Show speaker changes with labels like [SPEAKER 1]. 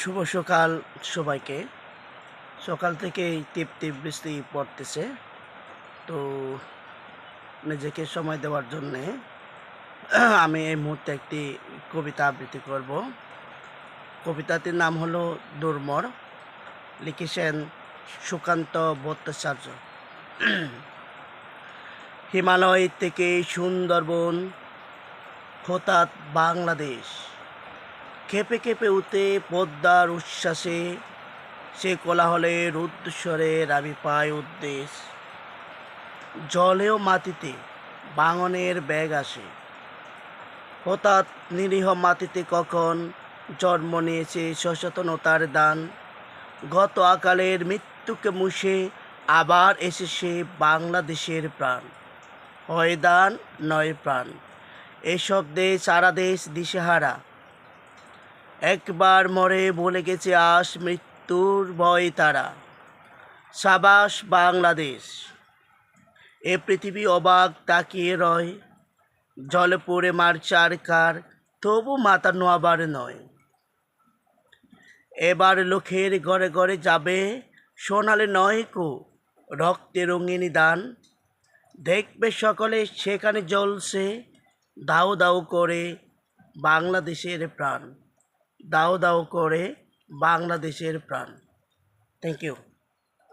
[SPEAKER 1] শুভ সকাল সবাইকে। সকাল থেকেই টিপ টিপ বৃষ্টি পড়তেছে। তো নিজেকে সময় দেওয়ার জন্যে আমি এই মুহূর্তে একটি কবিতা আবৃত্তি করব। কবিতাটির নাম হলো দুর্মর। লিখেছেন সুকান্ত ভট্টাচার্য। হিমালয় থেকে সুন্দরবন, হঠাৎ বাংলাদেশ। কেঁপে কেঁপে উঠে পদ্মার উচ্ছ্বাসে সে কোলাহলে রুদ্ধস্বরের আমি পাই উদ্দেশ। জলেও মাটিতে বাঙনের ব্যাগ আসে। হঠাৎ নিরীহ মাটিতে কখন জন্ম নিয়েছে সচেতনতার দান। গত আকালের মৃত্যুকে মুছে আবার এসেছে বাংলাদেশের প্রাণ। হয় দান, নয় প্রাণ। এসব দেশ, সারা দেশ দিশেহারা। একবার মরে বলে গেছে আস মৃত্যুর ভয় তারা। সাবাস বাংলাদেশ। এ পৃথিবী অবাক তাকিয়ে রয়। জলে পড়ে মার কার, তবু মাথা নোয়াবার নয়। এবার লোকের ঘরে ঘরে যাবে সোনালে নয় কো, রক্তে রঙিনী দান। দেখবে সকলে সেখানে জ্বলছে, দাও দাও করে বাংলাদেশের প্রাণ। দাও দাও করে বাংলাদেশের প্রাণ। Thank you